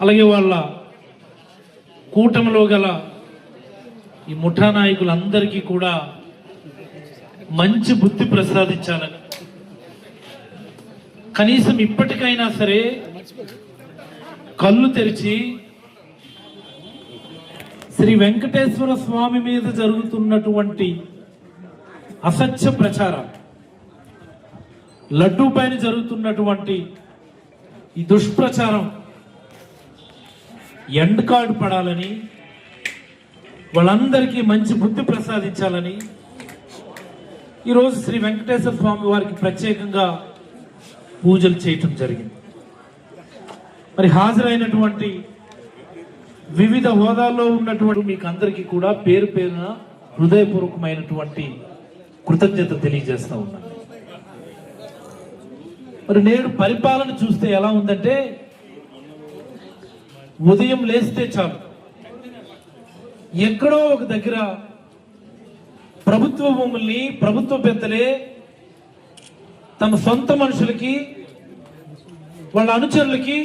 అలాగే వాళ్ళ కూటమిలో గల ఈ ముఠా నాయకులందరికీ కూడా మంచి బుద్ధి ప్రసాదించాలని. కనీసం ఇప్పటికైనా సరే కళ్ళు తెరిచి శ్రీ వెంకటేశ్వర స్వామి మీద జరుగుతున్నటువంటి అసత్య ప్రచారం లడ్డూ పైన జరుగుతున్నటువంటి ఈ దుష్ప్రచారం ఎండ్ కార్డు పడాలని వాళ్ళందరికీ మంచి బుద్ధి ప్రసాదించాలని ఈరోజు శ్రీ వెంకటేశ్వర స్వామి వారికి ప్రత్యేకంగా పూజలు చేయటం జరిగింది. మరి హాజరైనటువంటి వివిధ హోదాల్లో ఉన్నటువంటి మీకు అందరికీ కూడా పేరు పేరున హృదయపూర్వకమైనటువంటి కృతజ్ఞత తెలియజేస్తూ ఉన్నాను. మరి నేడు పరిపాలన చూస్తే ఎలా ఉందంటే ఉదయం లేస్తే చాలు. ఎక్కడో ఒక దగ్గర ప్రభుత్వ భూముల్ని ప్రభుత్వ పెద్దలే తమ సొంత మనుషులకి వాళ్ళ అనుచరులకి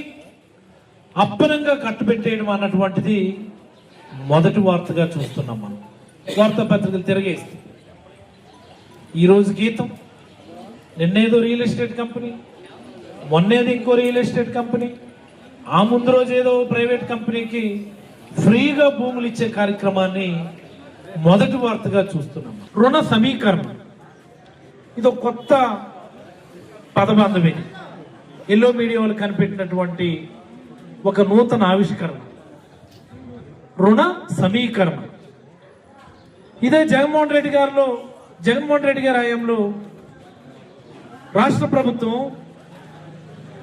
అప్పనంగా కట్టుబెట్టేయడం అన్నటువంటిది మొదటి వార్తగా చూస్తున్నాం మనం. వార్తాపత్రికలు తిరగేస్తే ఈరోజు గీతం నిన్నేదో రియల్ ఎస్టేట్ కంపెనీ మొన్నేది ఇంకో రియల్ ఎస్టేట్ కంపెనీ ఆ ముందు రోజు ఏదో ప్రైవేట్ కంపెనీకి ఫ్రీగా భూములు ఇచ్చే కార్యక్రమాన్ని మొదటి వార్తగా చూస్తున్నాం. రుణ సమీకరణ. ఇది ఒక కొత్త పదబంధమే ఎల్లో మీడియా వాళ్ళు కనిపెట్టినటువంటి ఒక నూతన ఆవిష్కరణ. రుణ సమీకరణ. ఇదే జగన్మోహన్ రెడ్డి గారిలో జగన్మోహన్ రెడ్డి గారి హయాంలో రాష్ట్ర ప్రభుత్వం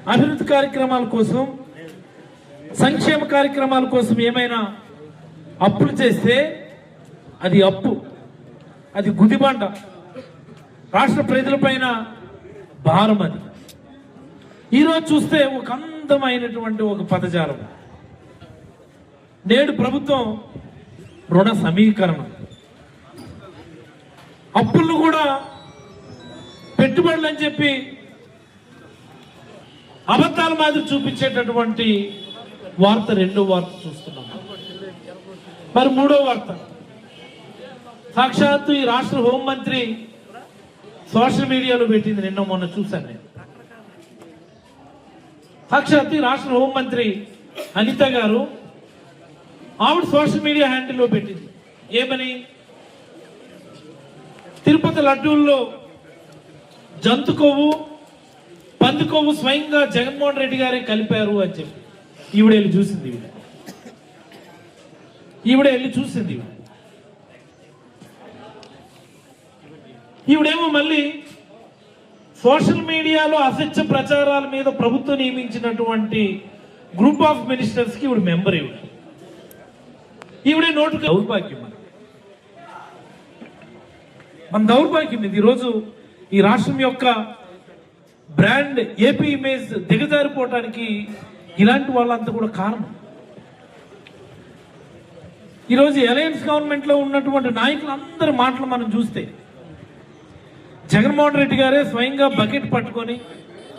అభివృద్ధి కార్యక్రమాల కోసం సంక్షేమ కార్యక్రమాల కోసం ఏమైనా అప్పులు చేస్తే అది అప్పు అది గుదిబండ. రాష్ట్ర ప్రజలపైన భారం అది. ఈరోజు చూస్తే ఒక అందమైనటువంటి ఒక పదజాలం. నేడు ప్రభుత్వం రుణ సమీకరణ. అప్పులను కూడా పెట్టుబడులు అని చెప్పి అబద్ధాల మాదిరి చూపించేటటువంటి వార్త రెండో వార్త చూస్తున్నాం. మరి మూడో వార్త. సాక్షాత్తు ఈ రాష్ట్ర హోంమంత్రి సోషల్ మీడియాలో పెట్టింది నిన్న మొన్న చూశాను నేను. సాక్షాత్తు ఈ రాష్ట్ర హోంమంత్రి అనిత గారు ఆవిడ సోషల్ మీడియా హ్యాండిల్లో పెట్టింది. ఏమని? తిరుపతి లడ్డూల్లో జంతు కొవ్వు పంది కొవ్వు స్వయంగా జగన్మోహన్ రెడ్డి గారే కలిపారు అని చెప్పి. ఈవిడ వెళ్ళి చూసింది ఈవిడ. ఈవిడ వెళ్ళి చూసింది ఈవిడ. ఈవిడేమో మళ్ళీ సోషల్ మీడియాలో అసత్య ప్రచారాల మీద ప్రభుత్వం నియమించినటువంటి గ్రూప్ ఆఫ్ మినిస్టర్స్కి మెంబర్ ఇవిడ ఈవిడే నోటు దౌర్భాగ్యం మనకి. మన దౌర్భాగ్యం ఇది. ఈరోజు ఈ రాష్ట్రం యొక్క బ్రాండ్ ఏపీ ఇమేజ్ దిగజారిపోవటానికి ఇలాంటి వాళ్ళంతా కూడా కారణం. ఈరోజు అలయన్స్ గవర్నమెంట్లో ఉన్నటువంటి నాయకులందరి మాటలు మనం చూస్తే జగన్మోహన్ రెడ్డి గారే స్వయంగా బకెట్ పట్టుకొని